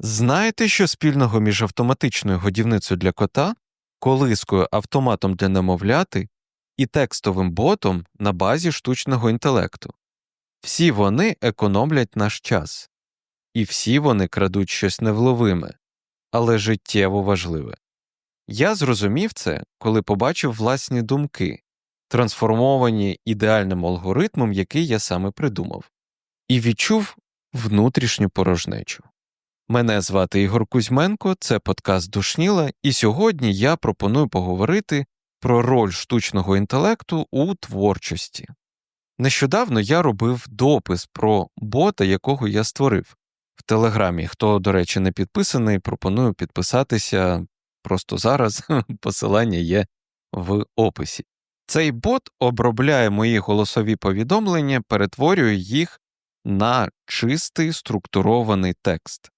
Знаєте, що спільного між автоматичною годівницею для кота, колискою автоматом для немовляти і текстовим ботом на базі штучного інтелекту? Всі вони економлять наш час, і всі вони крадуть щось невловиме, але життєво важливе. Я зрозумів це, коли побачив власні думки, трансформовані ідеальним алгоритмом, який я саме придумав, і відчув внутрішню порожнечу. Мене звати Ігор Кузьменко, це подкаст Душніла, і сьогодні я пропоную поговорити про роль штучного інтелекту у творчості. Нещодавно я робив допис про бота, якого я створив в Телеграмі. Хто, до речі, не підписаний, пропоную підписатися просто зараз. Посилання є в описі. Цей бот обробляє мої голосові повідомлення, перетворює їх на чистий структурований текст,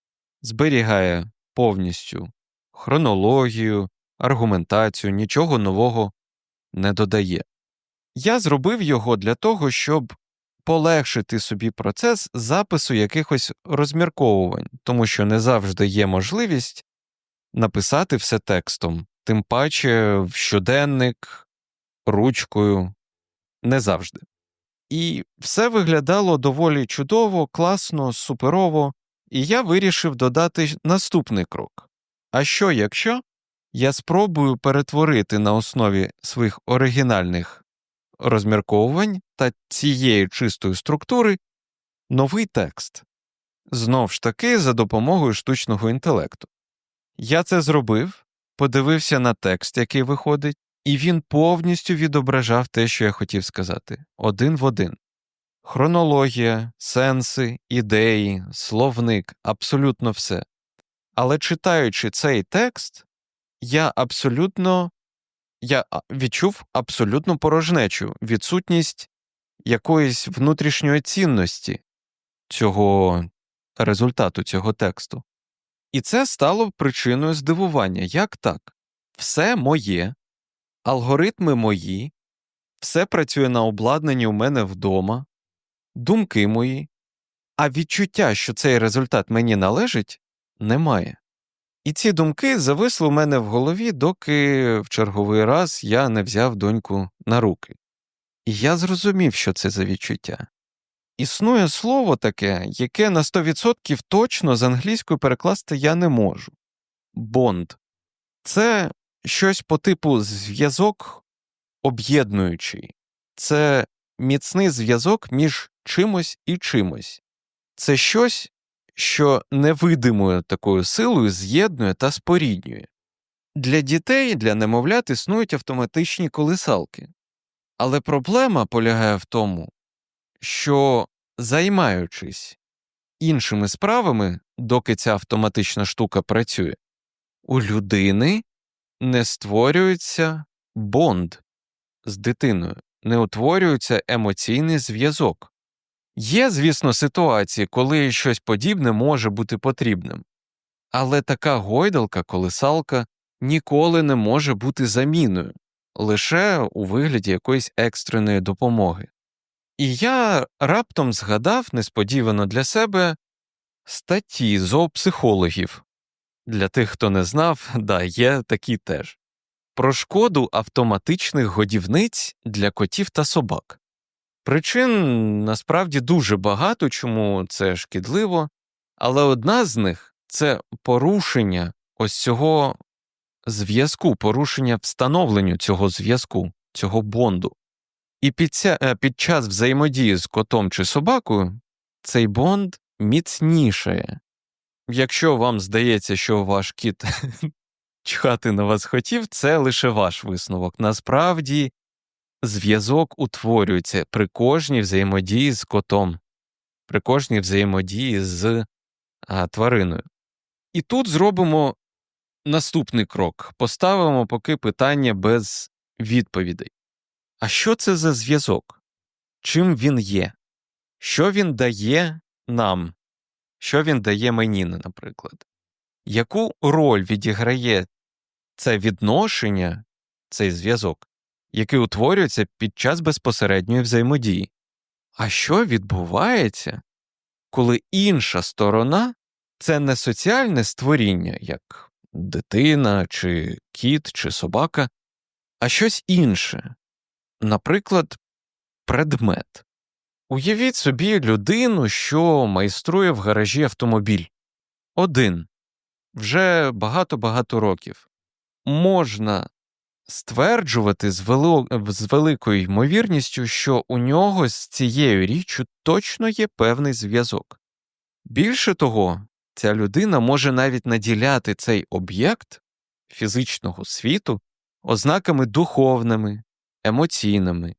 зберігає повністю хронологію, аргументацію, нічого нового не додає. Я зробив його для того, щоб полегшити собі процес запису якихось розмірковувань, тому що не завжди є можливість написати все текстом, тим паче в щоденник, ручкою, не завжди. І все виглядало доволі чудово, класно, суперово, і я вирішив додати наступний крок. А що якщо я спробую перетворити на основі своїх оригінальних розмірковувань та цієї чистої структури новий текст, знов ж таки за допомогою штучного інтелекту. Я це зробив, подивився на текст, який виходить, і він повністю відображав те, що я хотів сказати, один в один. Хронологія, сенси, ідеї, словник, абсолютно все. Але читаючи цей текст, я абсолютно я відчув абсолютну порожнечу, відсутність якоїсь внутрішньої цінності цього результату цього тексту. І це стало причиною здивування. Як так? Все моє, алгоритми мої, все працює на обладнанні у мене вдома, думки мої, а відчуття, що цей результат мені належить, немає. І ці думки зависли у мене в голові, доки в черговий раз я не взяв доньку на руки. І я зрозумів, що це за відчуття. Існує слово таке, яке на 100% точно з англійською перекласти я не можу бонд. Це щось по типу зв'язок об'єднуючий, це міцний зв'язок між чимось і чимось. Це щось, що невидимою такою силою з'єднує та споріднює. Для дітей, для немовлят існують автоматичні колисалки. Але проблема полягає в тому, що, займаючись іншими справами, доки ця автоматична штука працює, у людини не створюється бонд з дитиною, не утворюється емоційний зв'язок. Є, звісно, ситуації, коли щось подібне може бути потрібним, але така гойдалка, колисалка ніколи не може бути заміною лише у вигляді якоїсь екстреної допомоги. І я раптом згадав несподівано для себе статті зоопсихологів. Для тих, хто не знав, да, є такі теж про шкоду автоматичних годівниць для котів та собак. Причин насправді дуже багато, чому це шкідливо, але одна з них це порушення ось цього зв'язку, порушення встановленню цього зв'язку, цього бонду. І під, ця, е, під час взаємодії з котом чи собакою цей бонд міцнішає. Якщо вам здається, що ваш кіт чхати на вас хотів, це лише ваш висновок. Насправді зв'язок утворюється при кожній взаємодії з котом, при кожній взаємодії з а, твариною. І тут зробимо наступний крок поставимо поки питання без відповідей. А що це за зв'язок? Чим він є? Що він дає нам? Що він дає мені, наприклад? Яку роль відіграє це відношення, цей зв'язок, який утворюється під час безпосередньої взаємодії? А що відбувається, коли інша сторона це не соціальне створіння, як дитина, чи кіт, чи собака, а щось інше, наприклад, предмет. Уявіть собі людину, що майструє в гаражі автомобіль. Один. Вже багато-багато років. Можна стверджувати з, вело... з великою ймовірністю, що у нього з цією річчю точно є певний зв'язок. Більше того, ця людина може навіть наділяти цей об'єкт фізичного світу ознаками духовними, емоційними.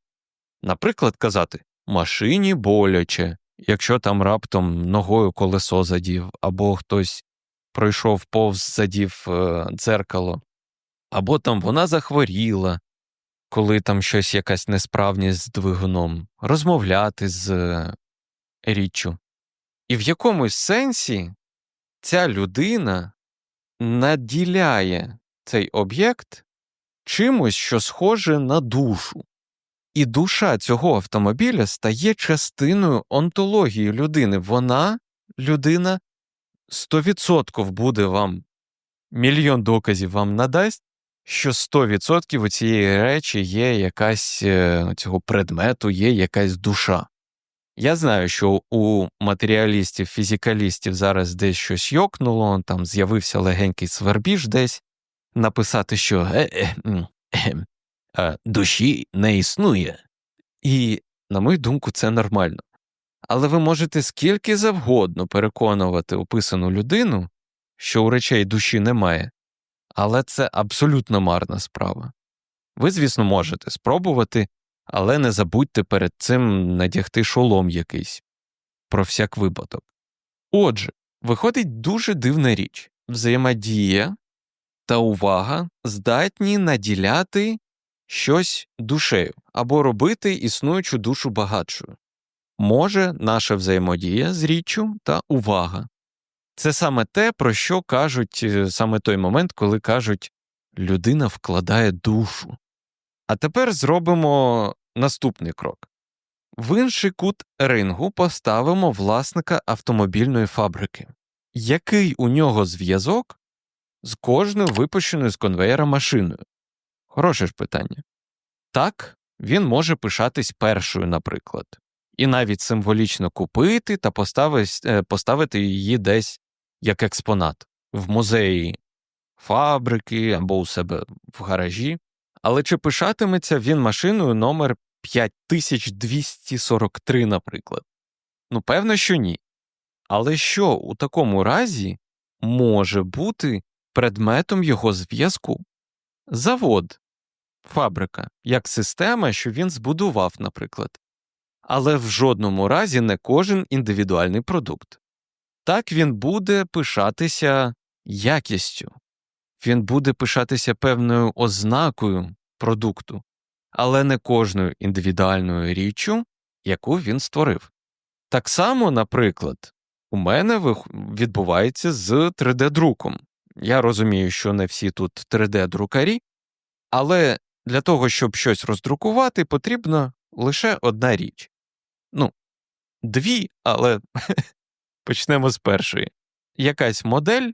Наприклад, казати машині боляче, якщо там раптом ногою колесо задів, або хтось пройшов повз задів е, дзеркало, або там вона захворіла, коли там щось якась несправність з двигуном, розмовляти з е, річчю. І в якомусь сенсі ця людина наділяє цей об'єкт чимось, що схоже на душу. І душа цього автомобіля стає частиною онтології людини. Вона, людина, 100% буде вам, мільйон доказів вам надасть, що 100% у цієї речі є якась е, цього предмету, є якась душа. Я знаю, що у матеріалістів, фізикалістів зараз десь щось йокнуло, там з'явився легенький свербіж десь, написати, що е, е, душі не існує. І, на мою думку, це нормально. Але ви можете скільки завгодно переконувати описану людину, що у речей душі немає, але це абсолютно марна справа. Ви, звісно, можете спробувати, але не забудьте перед цим надягти шолом якийсь про всяк випадок. Отже, виходить дуже дивна річ взаємодія та увага здатні наділяти щось душею або робити існуючу душу багатшою. Може наша взаємодія з річчю та увага. Це саме те, про що кажуть е, саме той момент, коли кажуть людина вкладає душу. А тепер зробимо наступний крок. В інший кут рингу поставимо власника автомобільної фабрики. Який у нього зв'язок з кожною випущеною з конвеєра машиною? Хороше ж питання. Так, він може пишатись першою, наприклад, і навіть символічно купити та е, поставити її десь як експонат в музеї фабрики або у себе в гаражі. Але чи пишатиметься він машиною номер 5243, наприклад? Ну, певно, що ні. Але що у такому разі може бути предметом його зв'язку? Завод, фабрика, як система, що він збудував, наприклад. Але в жодному разі не кожен індивідуальний продукт. Так він буде пишатися якістю, він буде пишатися певною ознакою продукту, але не кожною індивідуальною річчю, яку він створив. Так само, наприклад, у мене відбувається з 3D-друком. Я розумію, що не всі тут 3D-друкарі, але для того, щоб щось роздрукувати, потрібна лише одна річ. Ну, дві, але почнемо з першої. Якась модель,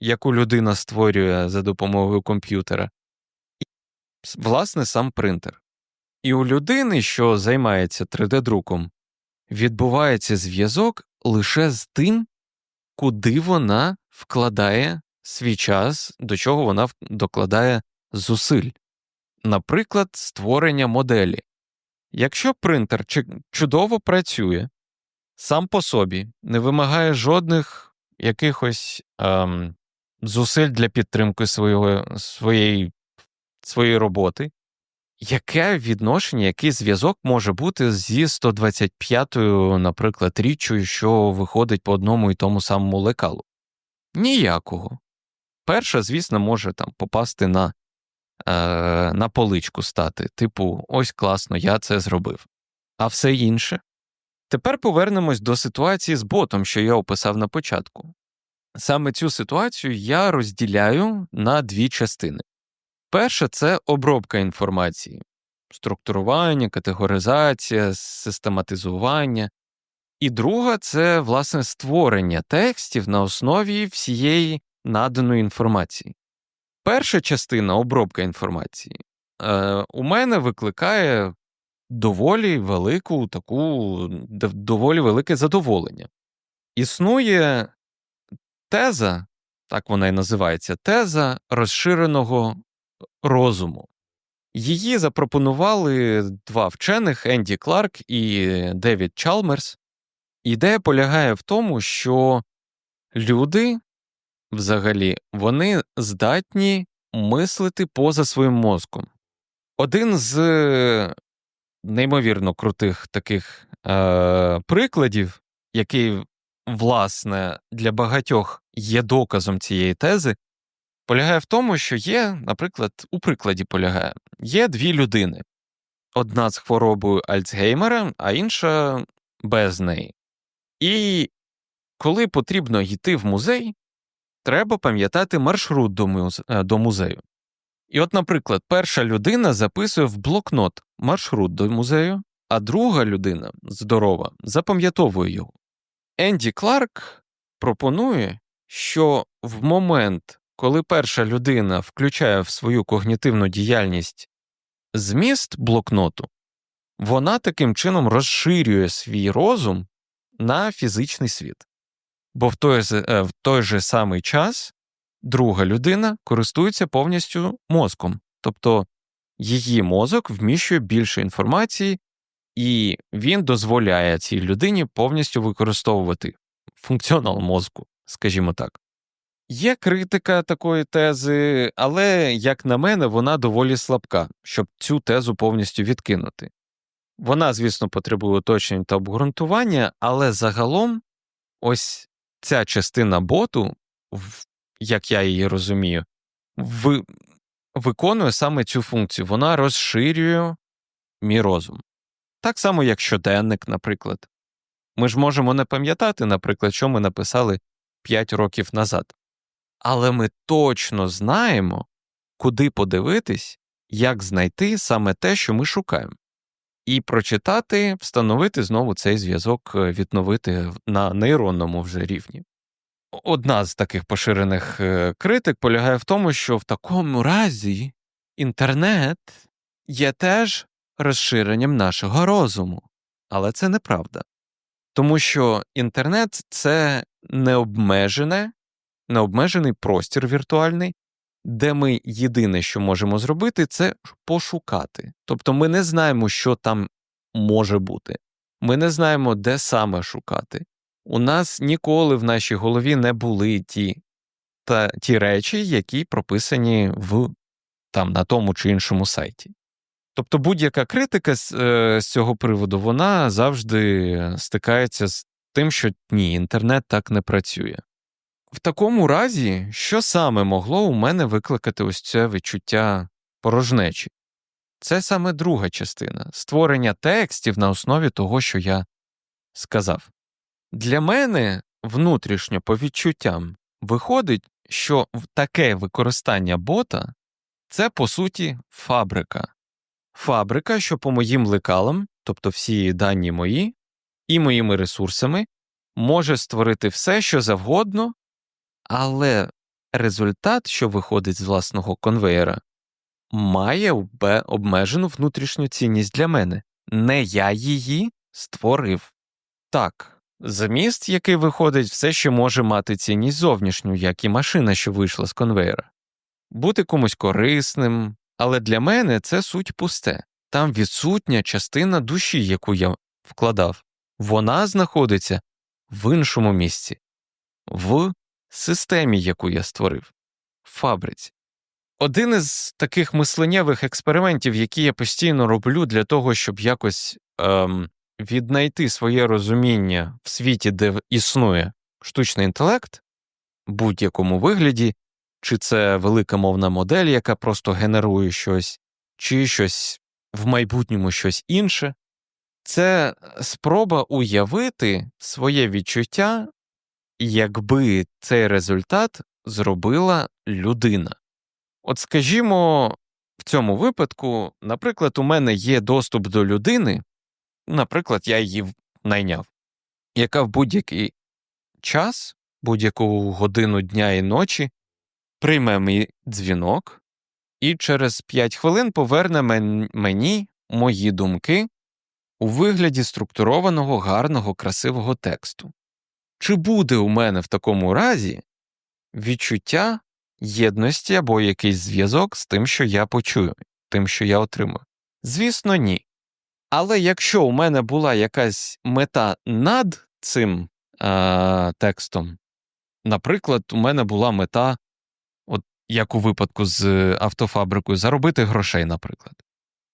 яку людина створює за допомогою комп'ютера, і, власне, сам принтер. І у людини, що займається 3D-друком, відбувається зв'язок лише з тим, куди вона вкладає свій час, до чого вона докладає зусиль наприклад, створення моделі. Якщо принтер чудово працює, сам по собі не вимагає жодних якихось ем, зусиль для підтримки свого, своєї, своєї роботи, яке відношення, який зв'язок може бути зі 125-ю, наприклад, річчю, що виходить по одному і тому самому лекалу? Ніякого. Перша, звісно, може там попасти на е, на поличку стати, типу, ось класно, я це зробив. А все інше. Тепер повернемось до ситуації з ботом, що я описав на початку. Саме цю ситуацію я розділяю на дві частини. Перша це обробка інформації, структурування, категоризація, систематизування. І друга це власне створення текстів на основі всієї наданої інформації. Перша частина обробка інформації е, у мене викликає доволі велику таку доволі велике задоволення. Існує теза, так вона і називається, теза розширеного розуму. Її запропонували два вчених Енді Кларк і Девід Чалмерс. Ідея полягає в тому, що люди взагалі вони здатні мислити поза своїм мозком. Один з неймовірно крутих таких е, прикладів, який, власне, для багатьох є доказом цієї тези, полягає в тому, що є, наприклад, у прикладі полягає, є дві людини: одна з хворобою Альцгеймера, а інша без неї. І коли потрібно йти в музей, треба пам'ятати маршрут до музею. І от, наприклад, перша людина записує в блокнот маршрут до музею, а друга людина здорова, запам'ятовує його. Енді Кларк пропонує, що в момент, коли перша людина включає в свою когнітивну діяльність зміст блокноту, вона таким чином розширює свій розум на фізичний світ. Бо в той, е, в той же самий час друга людина користується повністю мозком, тобто її мозок вміщує більше інформації, і він дозволяє цій людині повністю використовувати функціонал мозку, скажімо так. Є критика такої тези, але, як на мене, вона доволі слабка, щоб цю тезу повністю відкинути. Вона, звісно, потребує уточнень та обґрунтування, але загалом ось ця частина боту як я її розумію, ви... виконує саме цю функцію. Вона розширює мій розум. Так само, як щоденник, наприклад. Ми ж можемо не пам'ятати, наприклад, що ми написали 5 років назад. Але ми точно знаємо, куди подивитись, як знайти саме те, що ми шукаємо. І прочитати, встановити знову цей зв'язок, е, відновити на нейронному вже рівні. Одна з таких поширених е, критик полягає в тому, що в такому разі інтернет є теж розширенням нашого розуму, але це неправда. Тому що інтернет це необмежене, необмежений простір віртуальний, де ми єдине, що можемо зробити, це пошукати. Тобто ми не знаємо, що там може бути, ми не знаємо, де саме шукати у нас ніколи в нашій голові не були ті та ті речі, які прописані в там на тому чи іншому сайті. Тобто будь-яка критика з, е, з цього приводу вона завжди стикається з тим, що ні, інтернет так не працює. В такому разі, що саме могло у мене викликати ось це відчуття порожнечі? Це саме друга частина створення текстів на основі того, що я сказав. Для мене внутрішньо по відчуттям виходить, що таке використання бота це по суті фабрика. Фабрика, що по моїм лекалам, тобто всі дані мої, і моїми ресурсами, може створити все, що завгодно, але результат, що виходить з власного конвейера, має обмежену внутрішню цінність для мене. Не я її створив. Так. Заміст, який виходить, все ще може мати цінність зовнішню, як і машина, що вийшла з конвейера, бути комусь корисним, але для мене це суть пусте. Там відсутня частина душі, яку я вкладав, вона знаходиться в іншому місці, в системі, яку я створив, в фабриці. Один із таких мисленнєвих експериментів, які я постійно роблю для того, щоб якось ем, віднайти своє розуміння в світі, де існує штучний інтелект, будь-якому вигляді, чи це велика мовна модель, яка просто генерує щось, чи щось в майбутньому щось інше, це спроба уявити своє відчуття, якби цей результат зробила людина. От скажімо, в цьому випадку, наприклад, у мене є доступ до людини, наприклад, я її найняв. яка в будь-який час, будь-яку годину дня і ночі прийме мій дзвінок і через 5 хвилин поверне мені мої думки у вигляді структурованого, гарного, красивого тексту. Чи буде у мене в такому разі відчуття єдності або якийсь зв'язок з тим, що я почую, тим, що я отримую? Звісно, ні. Але якщо у мене була якась мета над цим е- текстом, наприклад, у мене була мета, от як у випадку з автофабрикою, заробити грошей, наприклад,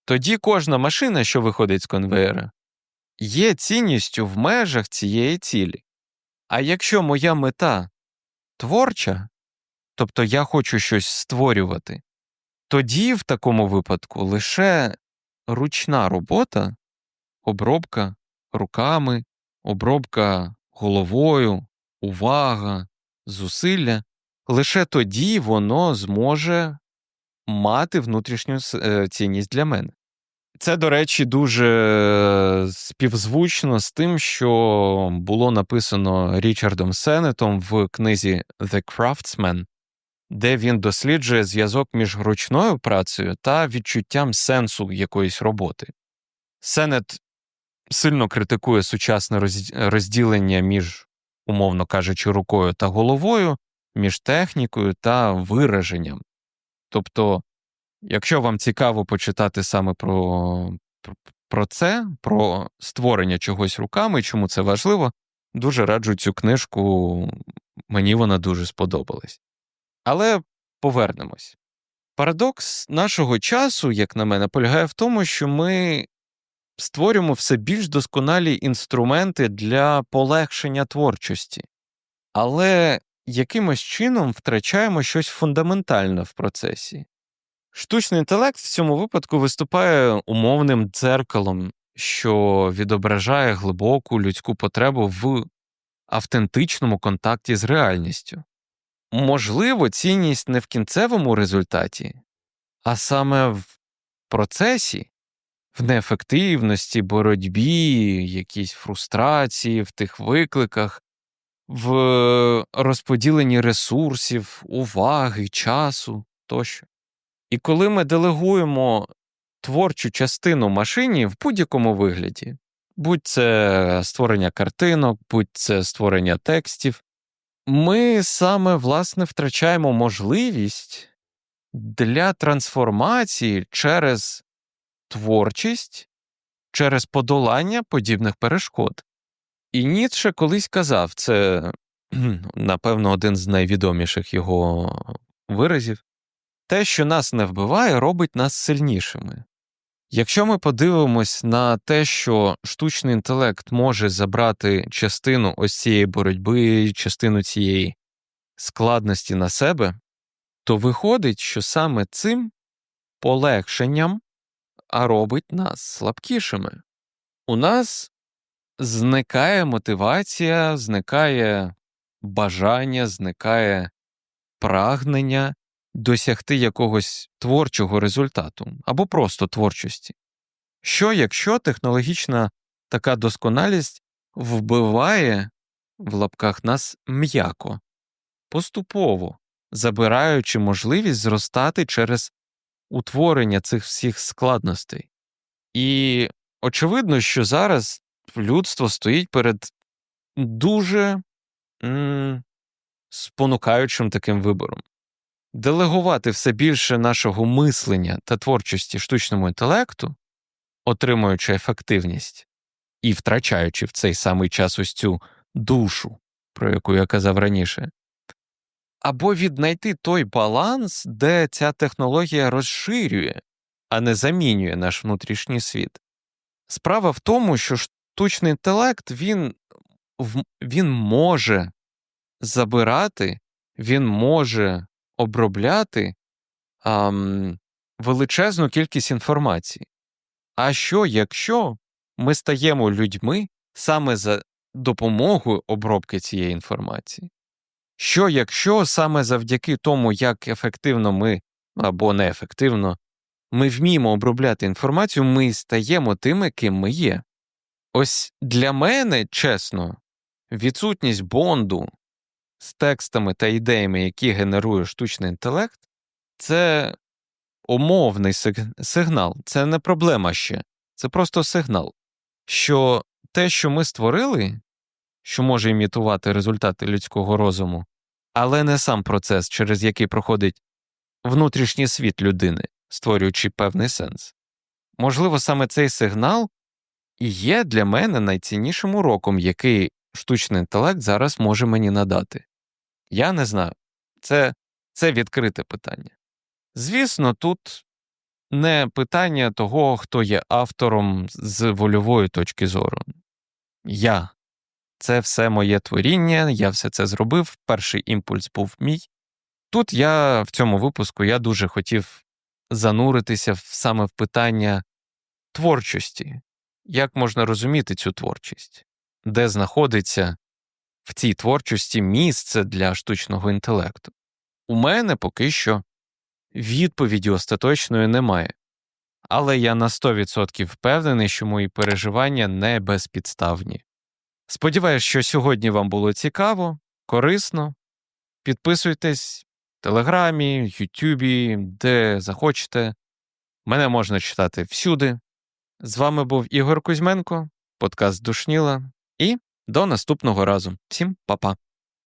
тоді кожна машина, що виходить з конвеєра, є цінністю в межах цієї цілі. А якщо моя мета творча, тобто я хочу щось створювати, тоді в такому випадку лише ручна робота, обробка руками, обробка головою, увага, зусилля, лише тоді воно зможе мати внутрішню е, цінність для мене. Це, до речі, дуже співзвучно з тим, що було написано Річардом Сеннетом в книзі The Craftsman, де він досліджує зв'язок між ручною працею та відчуттям сенсу якоїсь роботи. Сеннет сильно критикує сучасне розділення між, умовно кажучи, рукою та головою, між технікою та вираженням. Тобто, якщо вам цікаво почитати саме про, про це, про створення чогось руками, чому це важливо, дуже раджу цю книжку, мені вона дуже сподобалась. Але повернемось. Парадокс нашого часу, як на мене, полягає в тому, що ми створюємо все більш досконалі інструменти для полегшення творчості, але якимось чином втрачаємо щось фундаментальне в процесі. Штучний інтелект в цьому випадку виступає умовним дзеркалом, що відображає глибоку людську потребу в автентичному контакті з реальністю. Можливо, цінність не в кінцевому результаті, а саме в процесі, в неефективності, боротьбі, якійсь фрустрації, в тих викликах, в розподіленні ресурсів, уваги, часу тощо. І коли ми делегуємо творчу частину машині в будь-якому вигляді, будь це створення картинок, будь це створення текстів, ми саме власне втрачаємо можливість для трансформації через творчість, через подолання подібних перешкод. І Ніцше колись казав, це, напевно, один з найвідоміших його виразів те, що нас не вбиває, робить нас сильнішими. Якщо ми подивимось на те, що штучний інтелект може забрати частину ось цієї боротьби, частину цієї складності на себе, то виходить, що саме цим полегшенням а робить нас слабкішими. У нас зникає мотивація, зникає бажання, зникає прагнення досягти якогось творчого результату або просто творчості. Що якщо технологічна така досконалість вбиває в лапках нас м'яко, поступово, забираючи можливість зростати через утворення цих всіх складностей. І очевидно, що зараз людство стоїть перед дуже м, спонукаючим таким вибором. Делегувати все більше нашого мислення та творчості штучному інтелекту, отримуючи ефективність і втрачаючи в цей самий час ось цю душу, про яку я казав раніше, або віднайти той баланс, де ця технологія розширює, а не замінює наш внутрішній світ. Справа в тому, що штучний інтелект він, він може забирати, він може обробляти ам, величезну кількість інформації. А що, якщо ми стаємо людьми саме за допомогою обробки цієї інформації? Що якщо саме завдяки тому, як ефективно ми або неефективно ми вміємо обробляти інформацію, ми стаємо тими, ким ми є? Ось для мене, чесно, відсутність бонду з текстами та ідеями, які генерує штучний інтелект, це умовний сиг- сигнал, це не проблема ще, це просто сигнал, що те, що ми створили, що може імітувати результати людського розуму, але не сам процес, через який проходить внутрішній світ людини, створюючи певний сенс. Можливо, саме цей сигнал і є для мене найціннішим уроком, який штучний інтелект зараз може мені надати. Я не знаю. Це, це відкрите питання. Звісно, тут не питання того, хто є автором з вольової точки зору. Я. Це все моє творіння, я все це зробив. Перший імпульс був мій. Тут я в цьому випуску я дуже хотів зануритися саме в питання творчості. Як можна розуміти цю творчість? Де знаходиться в цій творчості місце для штучного інтелекту? У мене поки що відповіді остаточної немає. Але я на 100% впевнений, що мої переживання не безпідставні. Сподіваюсь, що сьогодні вам було цікаво, корисно. Підписуйтесь в Телеграмі, Ютубі, де захочете. Мене можна читати всюди. З вами був Ігор Кузьменко, подкаст Душніла, і до наступного разу. Всім па-па.